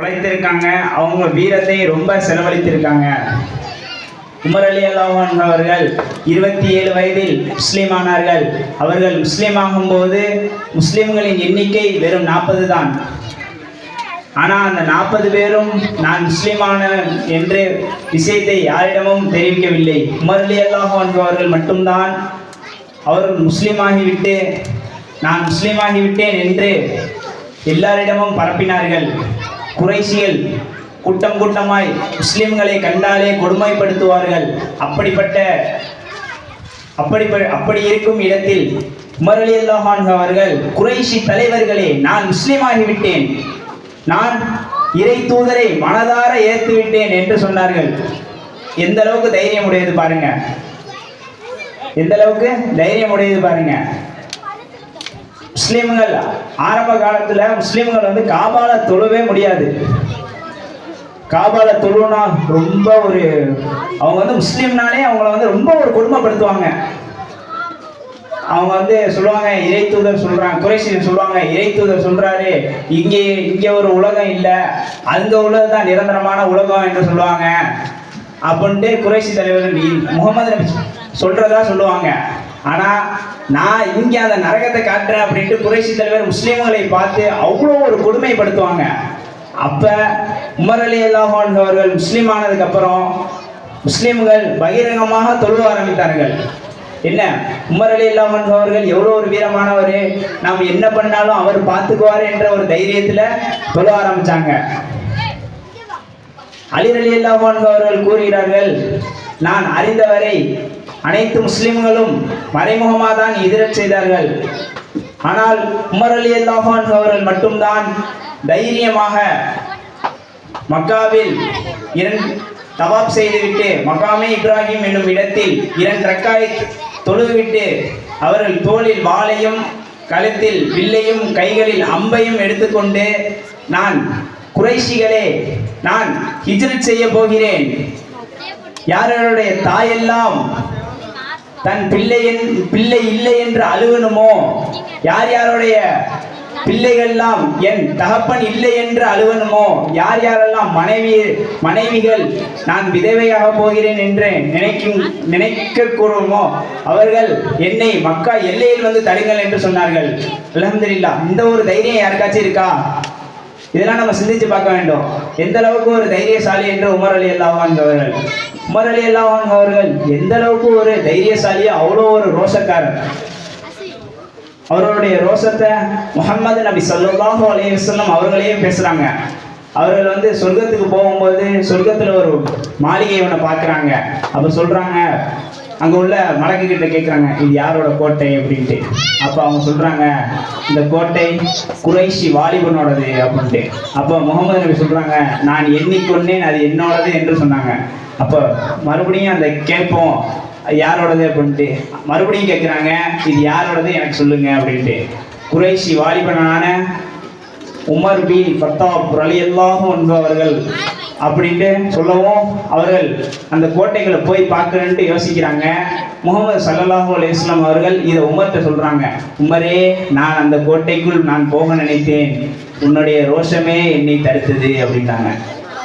உழைத்திருக்காங்க. அவங்க வீரத்தை ரொம்ப செலவழித்திருக்காங்க. உமர் அலி அல்லாஹான் அவர்கள் இருபத்தி ஏழு வயதில் முஸ்லீம் ஆனார்கள். அவர்கள் முஸ்லீம் ஆகும்போது முஸ்லீம்களின் எண்ணிக்கை வெறும் நாற்பது தான். ஆனால் அந்த நாற்பது பேரும் நான் முஸ்லீமான என்று விஷயத்தை யாரிடமும் தெரிவிக்கவில்லை. உமர் அலி அல்லாஹான் அவர்கள் மட்டும்தான் அவர்கள் முஸ்லீமாகிவிட்டு நான் முஸ்லீமாகிவிட்டேன் என்று எல்லாரிடமும் பரப்பினார்கள். குறைசிகள் கூட்டம் கூட்டமாய் முஸ்லிம்களை கண்டாலே கொடுமைப்படுத்துவார்கள். அப்படிப்பட்ட அப்படி அப்படி இருக்கும் இடத்தில் உமர் அலி அல்லாஹான் அவர்கள் குறைஷி தலைவர்களே நான் முஸ்லீமாகிவிட்டேன். நான் இறை தூதரை மனதார ஏற்று விட்டேன் என்று சொன்னார்கள். எந்த அளவுக்கு தைரியம் உடையது பாருங்க. எந்த அளவுக்கு தைரியம் உடையது பாருங்க. முஸ்லீம்கள் ஆரம்ப காலத்துல முஸ்லீம்கள் வந்து காபால தொழவே முடியாது. காபால தொழுனா ரொம்ப ஒரு அவங்க வந்து முஸ்லீம்னாலே அவங்கள வந்து ரொம்ப ஒரு கொடுமைப்படுத்துவாங்க. அவங்க வந்து சொல்லுவாங்க இறை தூதர் சொல்றாங்க குறைசி சொல்லுவாங்க இறை தூதர் சொல்றாரு இங்கே இங்க ஒரு உலகம் இல்லை அங்க உள்ளதுதான் நிரந்தரமான உலகம் என்று சொல்லுவாங்க. அப்படின்ட்டு குறைசி தலைவர் முகமது சொல்றதா சொல்லுவாங்க. ஆனா நான் இங்க அந்த நரகத்தை காட்டுறேன் அப்படின்ட்டு குறைசி தலைவர் முஸ்லீம்களை பார்த்து அவ்வளோ ஒரு கொடுமைப்படுத்துவாங்க. அப்ப உமர் அலி அல்லாஹான் அவர்கள் முஸ்லீம் ஆனதுக்கு அப்புறம் முஸ்லீம்கள் பகிரங்கமாக தொழுவ ஆரம்பித்தார்கள். என்ன? உமர் அலி அல்லாமன் அவர்கள் எவ்வளோ ஒரு வீரமானவர் நாம் என்ன பண்ணாலும் அவர் பார்த்துக்குவார் என்ற ஒரு தைரியத்தில் தொழ ஆரம்பித்தாங்க அலி அலி அல்லாமன் அவர்கள் கூறுகிறார்கள் நான் அறிந்தவரை அனைத்து முஸ்லிம்களும் மறைமுகமாக தான் எதிரச் செய்தார்கள். ஆனால் உமர் அலி அல்லாஹான் அவர்கள் மட்டும்தான் தைரியமாக மக்காவில் இரண்டு தவாப் செய்துவிட்டு மக்காமே இப்ராஹிம் என்னும் இடத்தில் இரண்டு ரக்காய் தொழுதுவிட்டு அவர்கள் தோளில் வாளையும் கழுத்தில் வில்லையும் கைகளில் அம்பையும் எடுத்துக்கொண்டு நான் குறைஷிகளே நான் ஹிஜ்ரத் செய்ய போகிறேன். யாரோடைய தாயெல்லாம் தன் பிள்ளையின் பிள்ளை இல்லை என்று அழுகணுமோ? யார் யாருடைய பிள்ளைகள்லாம் என் தகப்பன் இல்லை என்று அழுவணுமோ யார் யாரெல்லாம் மனைவி மனைவிகள் நான் விதவையாக போகிறேன் என்று நினைக்கும் நினைக்க கூறுவோமோ அவர்கள் என்னை மக்கா எல்லையில் வந்து தடுங்கள் என்று சொன்னார்கள். அலமதுல்லா இந்த ஒரு தைரியம் யாருக்காச்சும் இருக்கா? இதெல்லாம் நம்ம சிந்திச்சு பார்க்க வேண்டும். எந்த அளவுக்கு ஒரு தைரியசாலி என்று உமர் அலி அல்லாஹான் அவர்கள். உமர் அலி அல்லாஹான் அவர்கள் எந்த அளவுக்கு ஒரு தைரியசாலி அவ்வளோ ஒரு ரோஷக்காரர். அவர்களுடைய ரோஷத்தை முகமது நபி ஸல்லல்லாஹு அலைஹி வஸல்லம் அவர்களையும் பேசுறாங்க. அவர்கள் வந்து சொர்க்கத்துக்கு போகும்போது சொர்க்கத்தில் ஒரு மாளிகை ஒன்று பார்க்குறாங்க. அப்போ சொல்கிறாங்க அங்கே உள்ள மலக்கு கிட்ட கேட்குறாங்க இது யாரோட கோட்டை அப்படின்ட்டு. அப்போ அவங்க சொல்கிறாங்க இந்த கோட்டை குறைஷி வாலிபனோடது அப்படின்ட்டு. அப்போ முகமது நபி சொல்கிறாங்க நான் எண்ணிக்கொண்டேன் அது என்னோடது என்று சொன்னாங்க. அப்போ மறுபடியும் அந்த கேட்போம் யாரோடது? அப்படின்ட்டு. மறுபடியும் கேட்குறாங்க இது யாரோடது? எனக்கு சொல்லுங்க அப்படின்ட்டு. குறைஷி வாலிபனான உமர் பின் பத்தாப் ரலியல்லாஹு என்பவர்கள் அப்படின்ட்டு சொல்லவும் அவர்கள் அந்த கோட்டைகளை போய் பார்க்கணுன்ட்டு யோசிக்கிறாங்க. முகமது சல்லல்லாஹு அலைஹி அவர்கள் இதை உமர்கிட்ட சொல்கிறாங்க உமரே நான் அந்த கோட்டைக்குள் நான் போக நினைத்தேன். உன்னுடைய ரோஷமே என்னை தடுத்தது அப்படின்னாங்க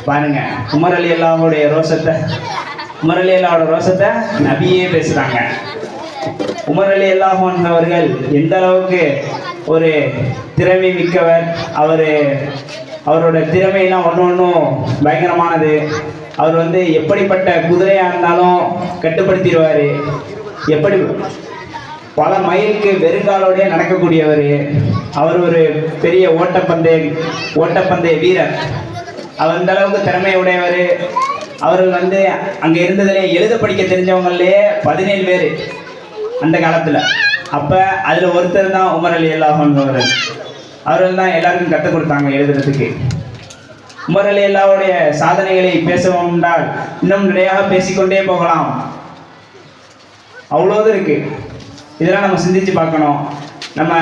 பாருங்க. உமர் அலி அல்லாவுடைய ரோஷத்தை உமர் அலி அல்லாவோட ரோஷத்தை நபியே பேசுறாங்க. உமர் அலி அல்லாஹான் அவர்கள் எந்த அளவுக்கு ஒரு திறமை மிக்கவர் அவர் அவரோட திறமையெல்லாம் ஒன்று ஒன்றும் பயங்கரமானது. அவர் வந்து எப்படிப்பட்ட குதிரையாக இருந்தாலும் கட்டுப்படுத்திடுவார். எப்படி பல மைலுக்கு வெறுங்காலோடய நடக்கக்கூடியவர். அவர் ஒரு பெரிய ஓட்டப்பந்தய ஓட்டப்பந்தய வீரர். அவர் அந்த அளவுக்கு திறமை உடையவர் அவர்கள் வந்து அங்கே இருந்ததிலே எழுத படிக்க தெரிஞ்சவங்களே பதினேழு பேர் அந்த காலத்தில். அப்போ அதில் ஒருத்தர் தான் உமர் அலி அல்லாஹன் அவர்கள். அவர்கள் தான் எல்லாருக்கும் கற்றுக் கொடுத்தாங்க எழுதுறதுக்கு. உமர் அலி அல்லாவுடைய சாதனைகளை பேசவும் என்றால் இன்னும் நிறையாக பேசிக்கொண்டே போகலாம். அவ்வளோது இருக்கு. இதெல்லாம் நம்ம சிந்திச்சு பார்க்கணும். நம்ம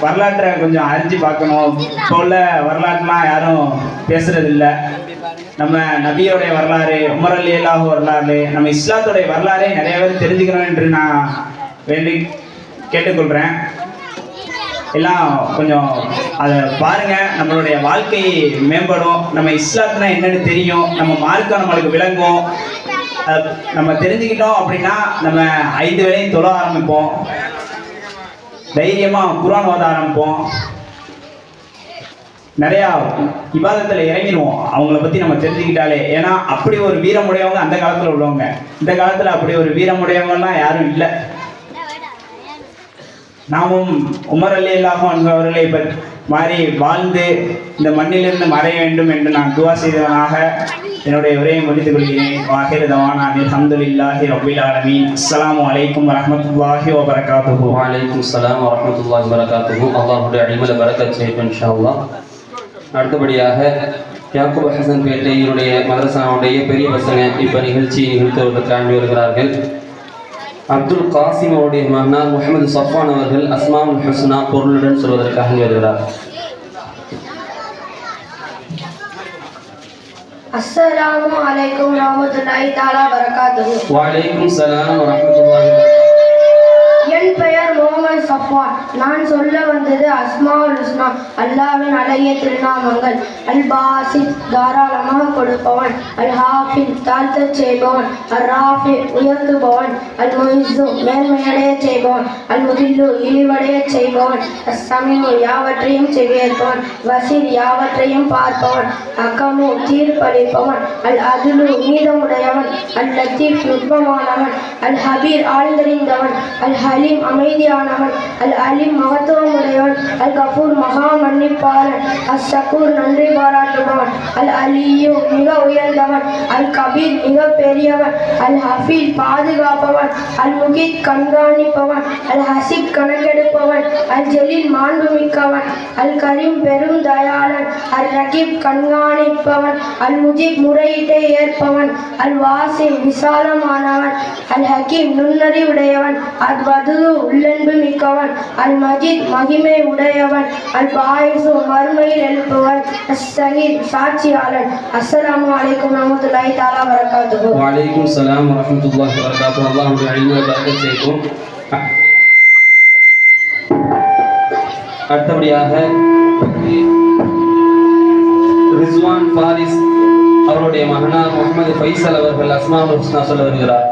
வரலாற்றை கொஞ்சம் அறிஞ்சு பார்க்கணும். இப்போ உள்ள வரலாற்றுலாம் யாரும் பேசுறது இல்லை நம்ம நபியோடைய வரலாறு உமர் அலி அல்லாஹ் வரலாறு நம்ம இஸ்லாத்துடைய வரலாறே நிறைய பேர் தெரிஞ்சுக்கணும் என்று நான் வேண்டி கேட்டுக்கொள்கிறேன் எல்லாம் கொஞ்சம் அதை பாருங்க. நம்மளுடைய வாழ்க்கை மேம்படும். நம்ம இஸ்லாத்துனா என்னன்னு தெரியும். நம்ம மார்க்கம் நம்மளுக்கு விளங்கும். நம்ம தெரிஞ்சுக்கிட்டோம் அப்படின்னா நம்ம ஐந்து வேலையும் தொழ ஆரம்பிப்போம். தைரியமா குரான் ஓத ஆரம்பிப்போம். நிறையா விவாதத்தில் இறங்கிடுவோம். அவங்கள பற்றி நம்ம தெரிஞ்சுக்கிட்டாலே. ஏன்னா அப்படி ஒரு வீரமுடையவங்க அந்த காலத்தில் உள்ளவங்க. இந்த காலத்தில் அப்படி ஒரு வீரமுடையவங்கலாம் யாரும் இல்லை. நாமும் உமர் அலி அன்பு அவர்களை மாறி வாழ்ந்து இந்த மண்ணிலிருந்து மறைய வேண்டும் என்று நான் துவா செய்தவனாக என்னுடைய உரையை முடித்துக் கொள்கிறேன். வாஹிர் தவானா அல்ஹம்துலில்லாஹி ரப்பில் ஆலமீன். அஸ்லாம் அலைக்கும் வரமத்துல்லாஹி வபரகாத்துஹு. வலைக்கும் சலாம் வரமத்துல்லாஹி வரகாத்துஹு அல்லாஹுடைய அடிமல பரக்கத் செய்யட்டும் இன்ஷா அல்லாஹ் அடுத்தபடியாக யாக்கூப் ஹசன் பேட்டையினுடைய மதரசாவுடைய பெரிய பசங்க இப்போ நிகழ்ச்சி நிகழ்த்துவதற்கு ஆண்டு வருகிறார்கள். அப்துல் காசிம் அவருடைய மகனார் முகமது சஃபான் அவர்கள் அஸ்மாவுல் ஹுஸ்னா பொருளுடன் சொல்வதற்காக வருகிறார். அஸ்ஸலாமு அலைக்கும் ரஹ்மத்துல்லாஹி தஆலா பரகாத்துஹு. வலைக்கும் சலாம் வரமத்துல்லாஹி என் பெயர் முகமது நான் சொல்ல வந்தது அஸ்மாவுல் ஹுஸ்னா அல்லாவின் அழகிய திருநாமங்கள். அல் பாசித் தாராளமாக கொடுப்பவன். அல் ஹாஃபின் தாழ்த்த செய்பவன். அல் ராஃபி உயர்த்துபவன். அல் முயிசு மேன்மையடைய செய்பவன். அல் முதில்லு இழிவடைய செய்பவன். அஸ் சமீமு யாவற்றையும் செவியேற்பவன். வசீர் யாவற்றையும் பார்ப்பவன். அக்கமு தீர்ப்பளிப்பவன். அல் அதுலு நீதமுடையவன் அல் லத்தீப் நுட்பமானவன். அல் ஹபீர் ஆழ்ந்தறிந்தவன். அல் ஹலீம் அமைதியானவன். அல் அலீம் மகத்துவம் உடையவன் அல் கபூர் மகா மன்னிப்பாளன். அல் ஷக்கூர் நன்றி பாராட்டுவான் அல் அலியு மிக உயர்ந்தவன் அல் கபீர் மிக பெரியவன் அல் ஹஃபீல் பாதுகாப்பவன் அல் முகித் கண்காணிப்பவன் அல் ஹசிப் கணக்கெடுப்பவன் அல் ஜலீல் மாண்புமிக்கவன் அல் கரீம் பெரும் தயாளன் அல் ரகீப் கண்காணிப்பவன் அல் முஜிப் முறையீட்டை ஏற்பவன் அல் வாசி விசாலமானவன் அல் ஹக்கீம் நுண்ணறிவுடையவன் அல் பதுலு உள்ளன்பு மிக்கவன் அல் மஜித் மகிமை உடையவன் அல் பாயிசு மறுமையில் எழுப்புவன் அஸ் சஹீத் சாட்சியாளன் அஸ்ஸலாமு அலைக்கும் ரஹ்மத்துல்லாஹி தஆலா வரகாத்துஹு வலைக்கும் சலாம் வரமத்துல்லாஹி வரகாத்துஹு அல்லாஹுடைய அழிமல பரக்கத் செய்யட்டும் அடுத்தபடியாக ரிஸ்வான் ஃபாரிஸ் அவருடைய மகனார் முகமது ஃபைசல் அவர்கள் அஸ்மாவுல் ஹுஸ்னா சொல்ல வருகிறார்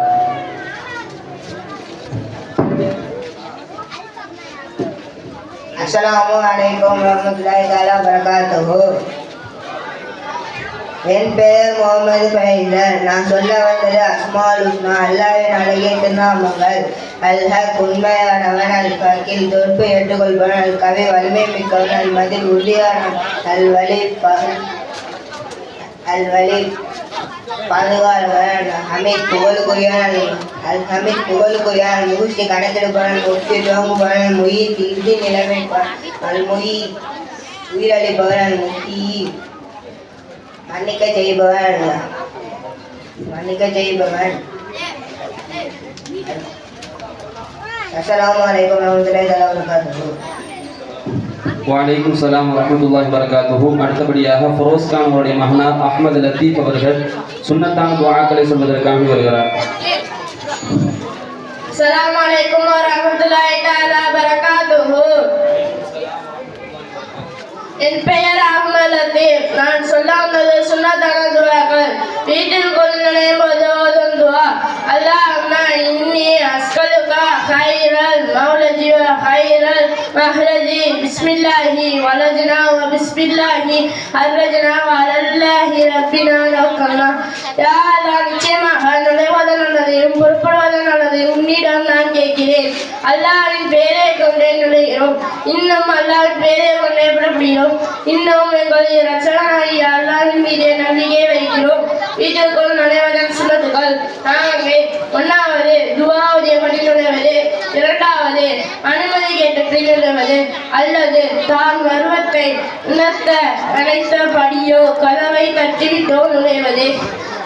அஸ்ஸலாமு அலைக்கும் வரமத்துல்லாஹி தஆலா பரகாத்துஹு என் பெயர் முகமது ஃபைசல் நான் சொல்ல வந்தது அஸ்மால் உஸ்மா. அல்லாவின் அழகிய திருநாமங்கள் அல்ஹக் உண்மையானவன் அல் பக்கில் தொற்பு ஏற்றுக்கொள்பவன் அல் கவி வலிமை மிக்கவன் அல் மதில் உறுதியானவன் அல் வலி அல் வலி பாதுகாவலன் ஹமீத் புகழுக்குரியவன் அல் ஹமீத் புகழுக்குரியான் முகுஷ்டி கணக்கெடுப்பவன் முக்தி தோங்குபவன் முயி இறுதி நிலைமைப்பான் அல் மொயி உயிரளிப்பவன் அல் முக்தி மன்னிக்க செய்பவன் மன்னிக்க செய்பவன் அஸ்ஸலாமு அலைக்கும் வரமத்துல்லாஹி தஆலா வபரகாத்துஹு வலைக்கும் சலாம் வரமத்துல்லாஹி வரகாத்துஹு அடுத்தபடியாக ஃபரோஸ் கான் அவருடைய மகனார் அஹ்மது லத்தீப் அவர்கள் சுன்னத்தான துஆக்களை சொல்வதற்காக வருகிறார் அஸ்ஸலாமு அலைக்கும் வரஹ்மத்துல்லாஹி தஆலா பரகாத்துஹு என் பெயர் அஹ்மத் லத்தீப் நான் சொல்ல வந்தது சுன்னத்தான துவாக்கள் வீட்டில் கொண்டு நுழையும் போது ஓதும் துவா அல்லாஹ்னா இன்னி அஸ்கலுகா ஹைரல் மௌலஜி ஹைரல் மஹ்ரஜி. பிஸ்மில்லாஹி வலஜ்னா வ பிஸ்மில்லாஹி. ஹர்ரஜ்னா வ ரப்பினா நோக்கம்னா யா அல்லாஹ் நிச்சயமாக நுழைவதன் நல்லதையும் பொறுப்படுவதன் நல்லதையும் உன்னிடம் நான் கேட்கிறேன். அல்லாவின் பேரை கொண்டே நுழைகிறோம். இன்னும் அல்லாவின் பேரை கொண்டே புறப்படுகிறோம். இன்னும் எங்களுடைய ரச்சனாகிய அல்லாவின் மீதே நம்பிக்கை வைக்கிறோம். வீட்டிற்குள் நுழைவதன் சுண்ணத்துகள் நாங்கள் ஒன்றாவது துவாவுடைய படி நுழைவது. இரண்டாவது அனுமதி கேட்டு பின் நுழைவது. அல்லது தான் பருவத்தை உணர்த்த நினைத்தபடியோ கதவை தட்டிவிட்டோ நுழைவது.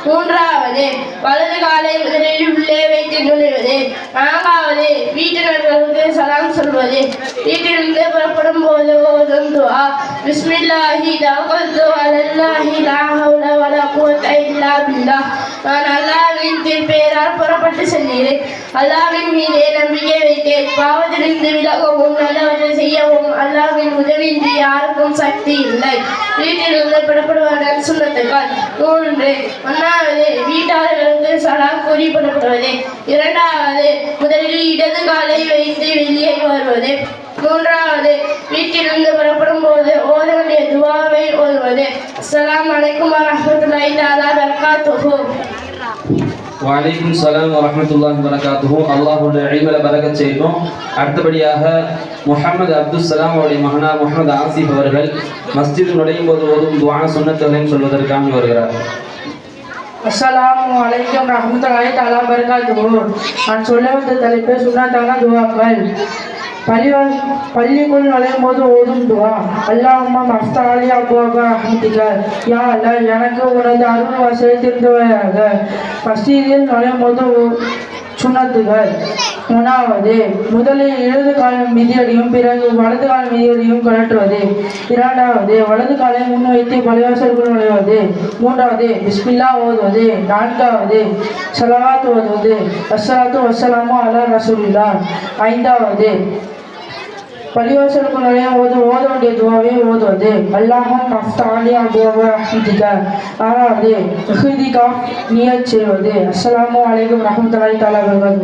மூன்றாவது வலது காலை முதலில் உள்ளே வைத்து நுழைவது. நான்காவது வீட்டினர்களுக்கு சலாம் சொல்வது. வீட்டிலிருந்து புறப்படும் போது ஓதும் துவா. பிஸ்மில்லாஹி தவக்கல்து அலல்லாஹி லா ஹவுல வலா குவத்த இல்லா பில்லாஹ் நான் அல்லாஹ்வின் திருப்பெயரால் புறப்பட்டு சென்றேன் செல்கிறேன். அல்லாவின் மீதே நம்பிக்கை வைத்தேன். பாவத்திலிருந்து விலகவும் நல்லவற்றை செய்யவும் அல்லாவின் உதவியின்றி யாருக்கும் சக்தி இல்லை. வீட்டிலிருந்து புறப்படுவதன் சுண்ணத்துக்கள் மூன்று ஒன்றாவது வீட்டாளர்களுக்கு சலா கூறி புறப்படுவது. இரண்டாவது முதலில் இடது காலை வைத்து வெளியே வருவது. மூன்றாவது வீட்டிலிருந்து புறப்படும் போது ஓத வேண்டிய துவாவை ஓதுவது. அஸ்ஸலாமு அலைக்கும் வரஹ்மத்துல்லாஹி தஆலா வபரகாத்துஹு வலைக்கும் சலாம் வரமத்துல்லாஹி வரகாத்துஹு அல்லாஹுடைய இல்மில பரக்கத் செய்யட்டும் அடுத்தபடியாக முஹம்மது அப்துல் சலாம் அவருடைய மகனார் முகமது ஆசிப் அவர்கள் மஸ்ஜித் நுழையும் போது ஓதும் துவா சுன்னத்துகளையும் சொல்வதற்காக வருகிறார். அஸ்ஸலாமு அலைக்கும் ரஹ்மத்துல்லாஹி தஆலா பரகாத்துஹு. நான் சொல்ல வந்த தலைப்பு சுன்னத்தான துவாக்கள்? பள்ளி பள்ளிக்குள் நுழையும் போது ஓதும் துவா. அல்லாஹும்மா மஃப்தாலி அபுவாக ரஹ்மத்திக யா அல்லாஹ் எனக்கு உனது அருள் வசதி திருந்துவையாக மஸ்ஜிதில் நுழையும் போது ஓ- மூணாவது முதலில் இடது காலம் மிதியடியும் பிறகு வலது காலம் மிதியடியும் கழற்றுவது. இரண்டாவது வலது காலை முன்வைத்து பள்ளிவாசலுக்குள் நுழைவது. மூன்றாவது பிஸ்மில்லா ஓதுவது. நான்காவது சலவாத் ஓதுவது. அஸ்ஸலாத்து வஸ்ஸலாமு அலா ரசூலில்லா. ஐந்தாவது பள்ளிவாசலுக்கு நுழையும் ஓது ஓத வேண்டிய துவாவை ஓதுவது. அல்லாஹும் மஃப்தாலி அபுவ ரஹ்மதிக ஆறாவது இஹ்திகா நியத் செய்வது. அஸ்ஸலாமு அலைக்கும் ரஹ்மத்துல்லாஹி தஆலா